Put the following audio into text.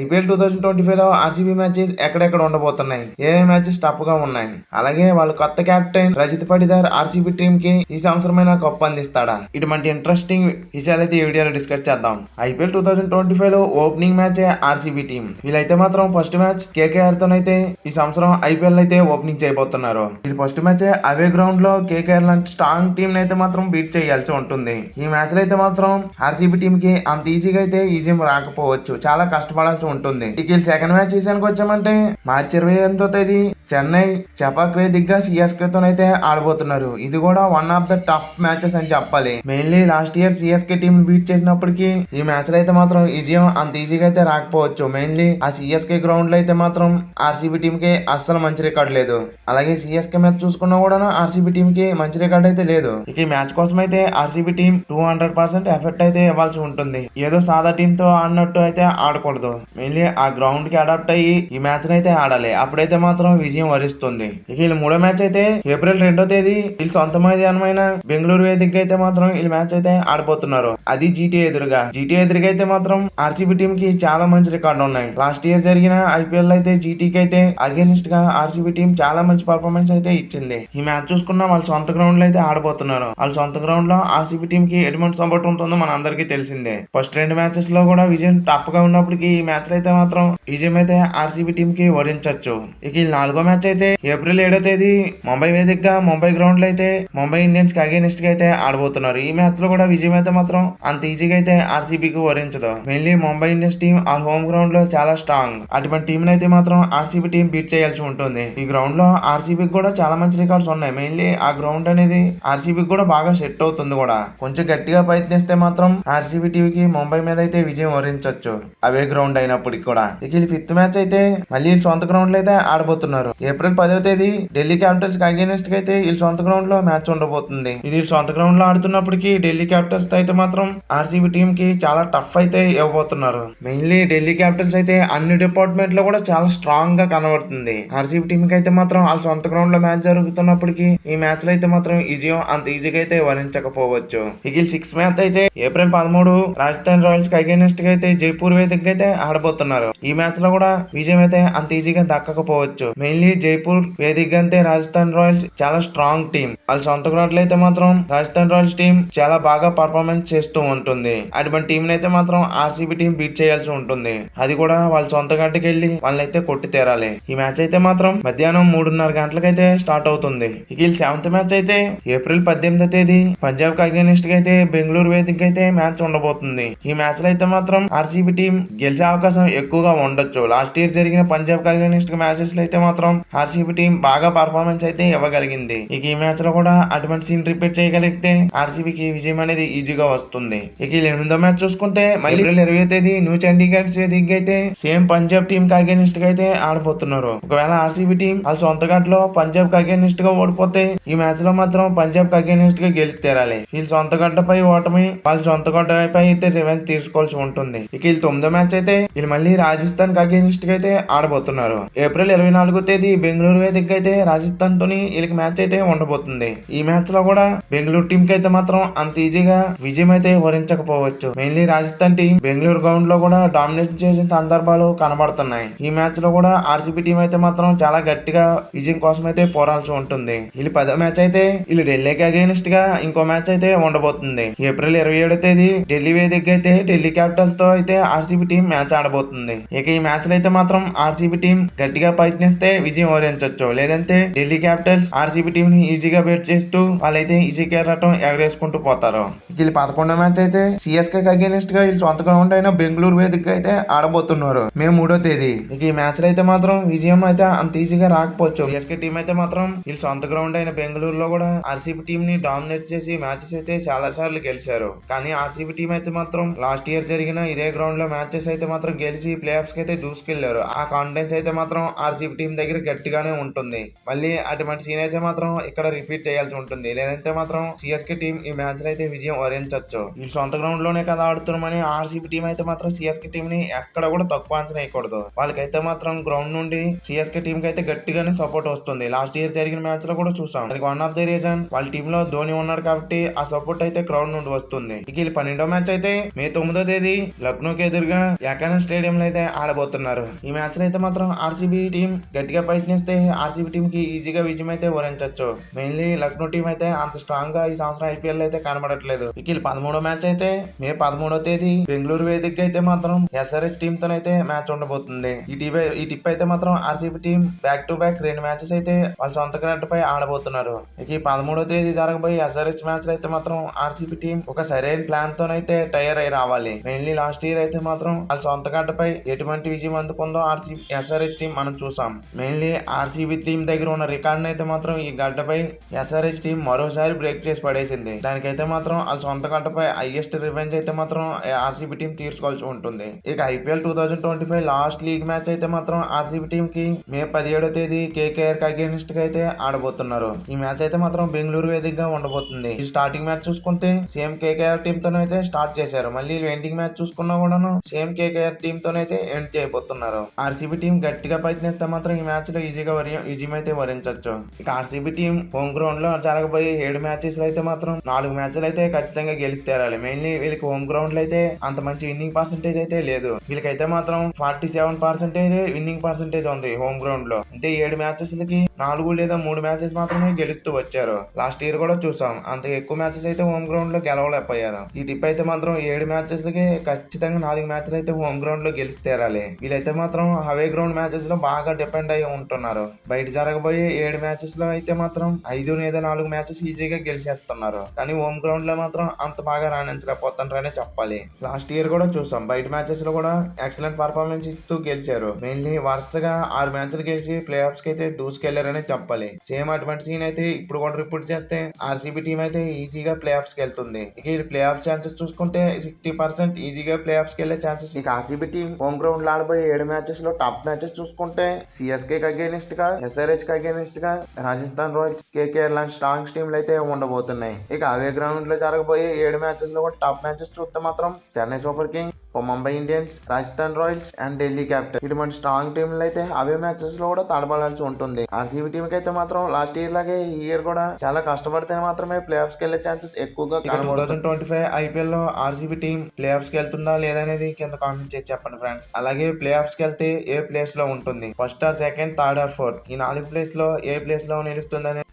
IPL two thousand twenty ఫైవ్లో RCB matches ఎక్కడెక్కడ ఉండబోతున్నాయి? ఏఏ మ్యాచెస్ టఫ్గా ఉన్నాయి? అలాగే వాళ్ళ కొత్త కెప్టెన్ రజిత్ పడిదార్ ఆర్సీబీ టీమ్కి ఈ సంవత్సరమైన కప్పు అందిస్తాడా? ఇటువంటి ఇంట్రెస్టింగ్ విషయాలు అయితే ఈ వీడియోలో డిస్కస్ చేద్దాం. ఐపీఎల్ టూ థౌసండ్ ట్వంటీ ఫైవ్లో ఓపెనింగ్ మ్యాచ్ ఆర్సీబీ టీం వీళ్ళైతే మాత్రం ఫస్ట్ మ్యాచ్ కేకేఆర్ తోనైతే ఈ సంవత్సరం ఐపీఎల్ అయితే ఓపెనింగ్ చేయబోతున్నారు. వీళ్ళు ఫస్ట్ మ్యాచ్ అవే గ్రౌండ్లో కేకేఆర్ లాంటి స్ట్రాంగ్ టీం అయితే మాత్రం బీట్ చేయాల్సి ఉంటుంది. ఈ మ్యాచ్లో అయితే మాత్రం ఆర్సీబీ టీం కి అంత ఈజీగా అయితే ఈజీ రాకపోవచ్చు. చాలా కష్టపడాల్సి ఉంటుంది. ఇక సెకండ్ మ్యాచ్ విషయానికి వచ్చామంటే మార్చి ఇరవై ఎనిమిదో తేదీ. చెన్నై చపాక్ వేదికగా సిఎస్కే తోనైతే ఆడబోతున్నారు. ఇది కూడా one of the tough matches అని చెప్పాలి. Mainly last year CSK team beat చేసినప్పటికీ ఈ మ్యాచ్లో అయితే మాత్రం విజయం అంత ఈజీగా అయితే రాకపోవచ్చు. మెయిన్లీ ఆ సిఎస్కే గ్రౌండ్లో అయితే మాత్రం ఆర్సీబీ టీం కి అస్సలు మంచి రికార్డ్ లేదు. అలాగే సిఎస్కే మ్యాచ్ చూసుకున్నా కూడా ఆర్సీబీ టీం కి మంచి రికార్డ్ అయితే లేదు. ఇక ఈ మ్యాచ్ కోసం అయితే RCB team two hundred percent effect అయితే ఇవ్వాల్సి ఉంటుంది. ఏదో సాదా టీం తో ఆడినట్టు అయితే ఆడకూడదు. మెయిన్లీ ఆ గ్రౌండ్కి అడాప్ట్ అయ్యి ఈ మ్యాచ్ అయితే ఆడాలి. అప్పుడైతే మాత్రం విజయం వరిస్తుంది. ఇక వీళ్ళు మూడో మ్యాచ్ అయితే ఏప్రిల్ రెండో తేదీ వీళ్ళు సొంత మైదానమైన బెంగళూరు వేదికగా అయితే మాత్రం వీళ్ళ మ్యాచ్ అయితే ఆడిపోతున్నారు అది జీటీ ఎదురుగా. జీటీ ఎదురుగా అయితే మాత్రం ఆర్సీబీ టీం కి చాలా మంచి రికార్డు ఉన్నాయి. లాస్ట్ ఇయర్ జరిగిన ఐపీఎల్ అయితే జీటీకి అయితే అగేనిస్ట్గా ఆర్సీబీ టీం చాలా మంచి పర్ఫార్మెన్స్ అయితే ఇచ్చింది. ఈ మ్యాచ్ చూసుకున్నా వాళ్ళ సొంత గ్రౌండ్లో అయితే ఆడబోతున్నారు. వాళ్ళ సొంత గ్రౌండ్లో ఆర్సీబీ టీం కి ఎటువంటి సపోర్ట్ ఉంటుందో మన అందరికీ తెలిసిందే. ఫస్ట్ రెండు మ్యాచెస్లో కూడా విజయం టఫ్గా ఉన్నప్పటికీ ఈ మ్యాచ్ అయితే మాత్రం విజయం అయితే ఆర్సీబీ టీం కి వరించవచ్చు ఇక నాలుగో మ్యాచ్ అయితే ఏప్రిల్ ఏడో తేదీ ముంబై వేదికగా ముంబై గ్రౌండ్లో అయితే ముంబై ఇండియన్స్కి అగేనిస్ట్గా అయితే ఆడబోతున్నారు. ఈ మ్యాచ్లో కూడా విజయం అయితే మాత్రం అంత ఈజీగా అయితే ఆర్సీబీకి వరించదు. మెయిన్లీ ముంబై ఇండియన్స్ టీం ఆ హోమ్ గ్రౌండ్లో చాలా స్ట్రాంగ్ అటువంటి టీం అయితే మాత్రం ఆర్సీబీ టీం బీట్ చేయాల్సి ఉంటుంది. ఈ గ్రౌండ్లో ఆర్సీబీకి కూడా చాలా మంచి రికార్డ్స్ ఉన్నాయి. మెయిన్లీ ఆ గ్రౌండ్ అనేది ఆర్సీబీకి కూడా బాగా సెట్ అవుతుంది కూడా. కొంచెం గట్టిగా ప్రయత్నిస్తే మాత్రం ఆర్సీబీ టీంకి ముంబై మీద అయితే విజయం వరించవచ్చు అవే గ్రౌండ్ అయినప్పటికి కూడా. ఇక ఫిఫ్త్ మ్యాచ్ అయితే మళ్ళీ సొంత గ్రౌండ్లో అయితే ఆడబోతున్నారు. ఏప్రిల్ పదో తేదీ ఢిల్లీ క్యాపిటల్స్కి అగేనిస్ట్ అయితే వీళ్ళ సొంత గ్రౌండ్లో మ్యాచ్ ఉండబోతుంది. ఇది సొంత గ్రౌండ్లో ఆడుతున్నప్పటికీ ఢిల్లీ క్యాపిటల్స్ అయితే మాత్రం ఆర్సీబీ టీం కి చాలా టఫ్ అయితే ఇవ్వబోతున్నారు. మెయిన్లీ ఢిల్లీ క్యాపిటల్స్ అయితే అన్ని డిపార్ట్మెంట్లో కూడా చాలా స్ట్రాంగ్గా కనబడుతుంది. ఆర్సీబీ టీం కి అయితే మాత్రం వాళ్ళ సొంత గ్రౌండ్లో మ్యాచ్ జరుగుతున్నప్పటికీ ఈ మ్యాచ్లో అయితే మాత్రం విజయం అంత ఈజీగా అయితే వరించకపోవచ్చు. ఇక సిక్స్ మ్యాచ్ అయితే ఏప్రిల్ పదమూడు రాజస్థాన్ రాయల్స్కి అగేనిస్ట్గా అయితే జైపూర్ వేదికగా అయితే ఆడబోతున్నారు. ఈ మ్యాచ్లో కూడా విజయం అయితే అంత ఈజీగా దక్కకపోవచ్చు. మెయిన్లీ జైపూర్ వేదిక అంటే రాజస్థాన్ రాయల్స్ చాలా స్ట్రాంగ్ టీం వాళ్ళ సొంత గ్రౌండ్ అయితే మాత్రం రాజస్థాన్ రాయల్స్ టీం చాలా బాగా పర్ఫార్మెన్స్ చేస్తూ ఉంటుంది. అటువంటి టీం అయితే మాత్రం ఆర్సీబీ టీం బీట్ చేయాల్సి ఉంటుంది. అది కూడా వాళ్ళ సొంత గడ్డకి వెళ్ళి వాళ్ళనైతే కొట్టి తీరాలి. ఈ మ్యాచ్ అయితే మాత్రం మధ్యాహ్నం మూడున్నర గంటలకైతే స్టార్ట్ అవుతుంది. ఇక ఈ సెవెంత్ మ్యాచ్ అయితే ఏప్రిల్ పద్దెనిమిదో తేదీ పంజాబ్ అగేనిస్ట్ అయితే బెంగళూరు వేదిక అయితే మ్యాచ్ ఉండబోతుంది. ఈ మ్యాచ్లో అయితే మాత్రం ఆర్సీబీ టీం గెలిచే అవకాశం ఎక్కువగా ఉండొచ్చు. లాస్ట్ ఇయర్ జరిగిన పంజాబ్ అగేనిస్ట్ మ్యాచెస్లో అయితే మాత్రం ఆర్సీబీ టీం బాగా పర్ఫార్మెన్స్ అయితే ఇవ్వగలిగింది. ఇక ఈ మ్యాచ్లో కూడా అటువంటి సీన్ రిపీట్ చేయగలిగితే ఆర్సీబీకి విజయం అనేది ఈజీగా వస్తుంది. ఇక ఎనిమిదో మ్యాచ్ చూసుకుంటే మళ్ళీ ఏప్రిల్ ఇరవై తేదీ న్యూ చండీగఢ్ వేదిక అయితే సేమ్ పంజాబ్ టీం కి అగేనిస్ట్గా అయితే ఆడబోతున్నారు. ఒకవేళ ఆర్సీబీ టీం వాళ్ళ సొంత గట్లో పంజాబ్కి అగేనిస్ట్గా ఓడిపోతే ఈ మ్యాచ్లో మాత్రం పంజాబ్కి అగేనిస్ట్గా గెలిచి తీరాలి. వీళ్ళ సొంత గడ్డపై ఓటమి వాళ్ళ సొంత గడ్డపై అయితే రివెంజ్ తీసుకోవాల్సి ఉంటుంది. ఇక వీళ్ళు తొమ్మిదో మ్యాచ్ అయితే వీళ్ళు మళ్ళీ రాజస్థాన్కి అగేనిస్ట్గా అయితే ఆడబోతున్నారు. ఏప్రిల్ ఇరవై నాలుగో తేదీ బెంగళూరు వేదిక అయితే రాజస్థాన్ తోని వీళ్ళకి మ్యాచ్ అయితే ఉండబోతుంది. ఈ మ్యాచ్లో కూడా బెంగళూరు టీం కి అయితే మాత్రం అంత ఈజీగా విజయం అయితే వరించకపోవచ్చు. మెయిన్లీ రాజస్థాన్ టీం బెంగళూరు గ్రౌండ్లో కూడా డామినేట్ చేసిన సందర్భాలు కనబడుతున్నాయి. ఈ మ్యాచ్లో కూడా ఆర్సీబీ టీం అయితే మాత్రం చాలా గట్టిగా విజయం కోసం అయితే పోరాల్సి ఉంటుంది. వీళ్ళు పదో మ్యాచ్ అయితే వీళ్ళు ఢిల్లీకి అగేనిస్ట్గా ఇంకో మ్యాచ్ అయితే ఉండబోతుంది. ఏప్రిల్ ఇరవై ఏడో తేదీ ఢిల్లీ వేదిక అయితే ఢిల్లీ క్యాపిటల్స్తో అయితే ఆర్సీబీ టీం మ్యాచ్ ఆడబోతుంది. ఇక ఈ మ్యాచ్లో అయితే మాత్రం ఆర్సీబీ టీం గట్టిగా ప్రయత్నిస్తే విజయం వరించవచ్చు లేదంటే ఢిల్లీ క్యాపిటల్స్ ఆర్సీబీ టీం ని ఈజీగా బెట్ చేస్తూ వాళ్ళైతే ఈజీగా రావటం ఎగరేసుకుంటూ పోతారు. వీళ్ళు పదకొండో మ్యాచ్ అయితే సిఎస్కే అగేనిస్ట్గా వీళ్ళు సొంత గ్రౌండ్ అయిన బెంగళూరు వేదిక అయితే ఆడబోతున్నారు. మే మూడో తేదీ. ఇక ఈ మ్యాచ్లో అయితే మాత్రం విజయం అయితే అంత ఈజీగా రాకపోవచ్చు. సిఎస్కే టీం అయితే మాత్రం వీళ్ళు సొంత గ్రౌండ్ అయిన బెంగళూరులో కూడా ఆర్సీబీ టీం ని డామినేట్ చేసి మ్యాచెస్ అయితే చాలా సార్లు గెలిచారు. కానీ ఆర్సీబీ టీం అయితే మాత్రం లాస్ట్ ఇయర్ జరిగిన ఇదే గ్రౌండ్లో మ్యాచెస్ అయితే మాత్రం గెలిచి ప్లే ఆఫ్స్కి అయితే దూసుకెళ్ళారు. ఆ కాన్ఫిడెన్స్ అయితే మాత్రం ఆర్సీబీ టీం దగ్గర దగ్గర గట్టిగానే ఉంటుంది. మళ్ళీ అటువంటి సీన్ అయితే మాత్రం ఇక్కడ రిపీట్ చేయాల్సి ఉంటుంది. లేదంటే మాత్రం సిఎస్కే టీం ఈ మ్యాచ్ అయితే విజయం వరించవచ్చు ఈ సొంత గ్రౌండ్లోనే కదా ఆడుతున్నామని ఆర్సీబీ టీం అయితే మాత్రం సిఎస్కే టీం ని ఎక్కడ కూడా తక్కువ అంచనా వేయకూడదు. వాళ్ళకైతే మాత్రం గ్రౌండ్ నుండి సిఎస్కే టీం కి అయితే గట్టిగానే సపోర్ట్ వస్తుంది. లాస్ట్ ఇయర్ జరిగిన మ్యాచ్లో కూడా చూసాం. దానికి వన్ ఆఫ్ ది రీజన్ వాళ్ళ టీమ్లో ధోని ఉన్నాడు కాబట్టి ఆ సపోర్ట్ అయితే గ్రౌండ్ నుండి వస్తుంది. ఇక వీళ్ళు పన్నెండో మ్యాచ్ అయితే మే తొమ్మిదో తేదీ లక్నోకి ఎదురుగా ఎకానా స్టేడియం లో అయితే ఆడబోతున్నారు. ఈ మ్యాచ్లో అయితే మాత్రం ఆర్సీబీ టీం గట్టిగా ప్రయత్నిస్తే ఆర్సీబీ టీం కి ఈజీగా విజయం అయితే వరించవచ్చు మెయిన్లీ లక్నో టీం అయితే అంత స్ట్రాంగ్గా ఈ సంవత్సరం ఐపీఎల్ అయితే కనబడట్లేదు. ఇక పదమూడో మ్యాచ్ అయితే మే పదమూడో తేదీ బెంగళూరు వేదికగా అయితే మాత్రం ఎస్ఆర్ఎస్ టీమ్తో అయితే మ్యాచ్ ఉండబోతుంది. ఈ టీం ఈ టిప్ అయితే మాత్రం RCB team back to back రెండు మ్యాచెస్ అయితే వాళ్ళ సొంత పై ఆడబోతున్నారు. ఇక ఈ పదమూడో తేదీ జరగబోయే ఎస్ఆర్ఎస్ మ్యాచ్ అయితే మాత్రం ఆర్సీబీ టీం ఒక సరైన ప్లాన్ తోనైతే టైర్ అయి రావాలి. మెయిన్లీ లాస్ట్ ఇయర్ అయితే మాత్రం వాళ్ళ సొంత గడ్డపై ఎటువంటి విజయం అందుకుందో ఆర్సీబీ ఎస్ఆర్ఎస్ టీం మనం చూసాం. మెయిన్లీ ఆర్సీబీ టీం దగ్గర ఉన్న రికార్డ్ అయితే మాత్రం ఈ గడ్డపై ఎస్ఆర్ఎస్ టీం మరోసారి బ్రేక్ చేసి పడేసింది. దానికైతే మాత్రం వాళ్ళ సొంత గంటపై హైయెస్ట్ రివెంజ్ అయితే మాత్రం ఆర్సీబీ టీం తీర్చుకోవాల్సి ఉంటుంది. ఇక IPL two thousand twenty five last league match అయితే మాత్రం ఆర్సీబీ టీం కి మే పదిహేడో తేదీ కేకేఆర్ అగేనిస్ట్గా అయితే ఆడబోతున్నారు. ఈ మ్యాచ్ అయితే మాత్రం బెంగళూరు వేదికగా ఉండబోతుంది. ఈ స్టార్టింగ్ మ్యాచ్ చూసుకుంటే సేమ్ కేకేఆర్ టీం తోనైతే స్టార్ట్ చేశారు. మళ్ళీ ఎండింగ్ మ్యాచ్ చూసుకున్నా కూడాను సేమ్ కేకేఆర్ టీం తోనైతే ఎండ్ చేయబోతున్నారు. ఆర్సీబీ టీం గట్టిగా ప్రయత్నిస్తే మాత్రం ఈ మ్యాచ్లో ఈజీగా వరి ఈజీ అయితే వరించవచ్చు ఇక ఆర్సీబీ టీం హోమ్ గ్రౌండ్లో జరగబోయే ఏడు మ్యాచెస్ అయితే మాత్రం నాలుగు మ్యాచ్లు అయితే ఖచ్చితంగా ఖచ్చితంగా గెలిస్తేరాలి మెయిన్లీ వీళ్ళకి హోమ్ గ్రౌండ్లో అయితే అంత మంచి విన్నింగ్ పర్సెంటేజ్ అయితే లేదు. వీళ్ళకైతే మాత్రం forty seven percentage winning percentage ఉంది హోమ్ గ్రౌండ్లో. అంటే ఏడు మ్యాచెస్కి నాలుగు లేదా మూడు మ్యాచెస్ మాత్రమే గెలుస్తూ వచ్చారు. లాస్ట్ ఇయర్ కూడా చూసాం. అంత ఎక్కువ మ్యాచెస్ అయితే హోమ్ గ్రౌండ్లో గెలవలేకపోయారు. ఈ టిప్ అయితే మాత్రం ఏడు మ్యాచెస్కి ఖచ్చితంగా నాలుగు మ్యాచ్లు అయితే హోమ్ గ్రౌండ్లో గెలిస్తేరాలి వీళ్ళైతే మాత్రం హవే గ్రౌండ్ మ్యాచెస్లో బాగా డిపెండ్ అయి ఉంటున్నారు. బయట జరగబోయే ఏడు మ్యాచెస్లో అయితే మాత్రం ఐదు లేదా నాలుగు మ్యాచెస్ ఈజీగా గెలిచేస్తున్నారు. కానీ హోమ్ గ్రౌండ్లో మాత్రం మాత్రం అంత బాగా రాణించలేకపోతున్నారనే చెప్పాలి. లాస్ట్ ఇయర్ కూడా చూసాం. బయట మ్యాచెస్లో కూడా ఎక్సలెంట్ పర్ఫార్మెన్స్ ఇస్తూ గెలిచారు. మెయిన్లీ వరుసగా ఆరు మ్యాచ్లు గెలిచి ప్లే ఆఫ్స్కి అయితే దూసుకెళ్ళారనే చెప్పాలి. సేమ్ అటువంటి సీన్ అయితే ఇప్పుడు కూడా రిపోర్ట్ చేస్తే ఆర్సీబీ టీం అయితే ఈజీగా ప్లే ఆఫ్స్కి వెళ్తుంది. ఇక ప్లే ఆఫ్ ఛాన్సెస్ చూసుకుంటే సిక్స్టీ పర్సెంట్ ఈజీగా ప్లే ఆఫ్స్కి వెళ్ళే ఛాన్సెస్ ఇక ఆర్సీబీ టీం హోమ్ గ్రౌండ్లో ఆడబోయే ఏడు మ్యాచెస్లో టాప్ మ్యాచెస్ చూసుకుంటే సిఎస్కే కి అగేనిస్ట్గా ఎస్ఆర్హెచ్కి అగేనిస్ట్గా రాజస్థాన్ రాయల్స్ కేకేఆర్ లాంటి స్ట్రాంగ్ టీంలు అయితే ఉండబోతున్నాయి. ఇక అవే గ్రౌండ్లో జరగ జరగబోయే ఏడు మ్యాచెస్లో కూడా టాప్ మ్యాచెస్ చూస్తే మాత్రం Chennai super king Mumbai Indians Rajasthan Royals and Delhi capital ఇటువంటి స్ట్రాంగ్ టీంలు అయితే అవే మ్యాచెస్లో కూడా తడబడాల్సి ఉంటుంది. ఆర్సీబీ టీం అయితే మాత్రం లాస్ట్ ఇయర్ లాగే ఈ ఇయర్ కూడా చాలా కష్టపడితే మాత్రమే ప్లే ఆఫ్స్ వెళ్ళే ఛాన్సెస్ ఎక్కువగా టూ థౌసండ్ ట్వంటీ ఫైవ్ ఐపీఎల్లో ఆర్సీబీ టీం ప్లే ఆఫ్స్కి వెళ్తుందా లేదనేది కింద కామెంట్ చేసి చెప్పండి ఫ్రెండ్స్. అలాగే ప్లే ఆఫ్స్కి వెళ్తే ఏ ప్లేస్లో ఉంటుంది? First or second third or fourth. ఈ నాలుగు ప్లేస్లో ఏ ప్లేస్లో నిలుస్తుందనే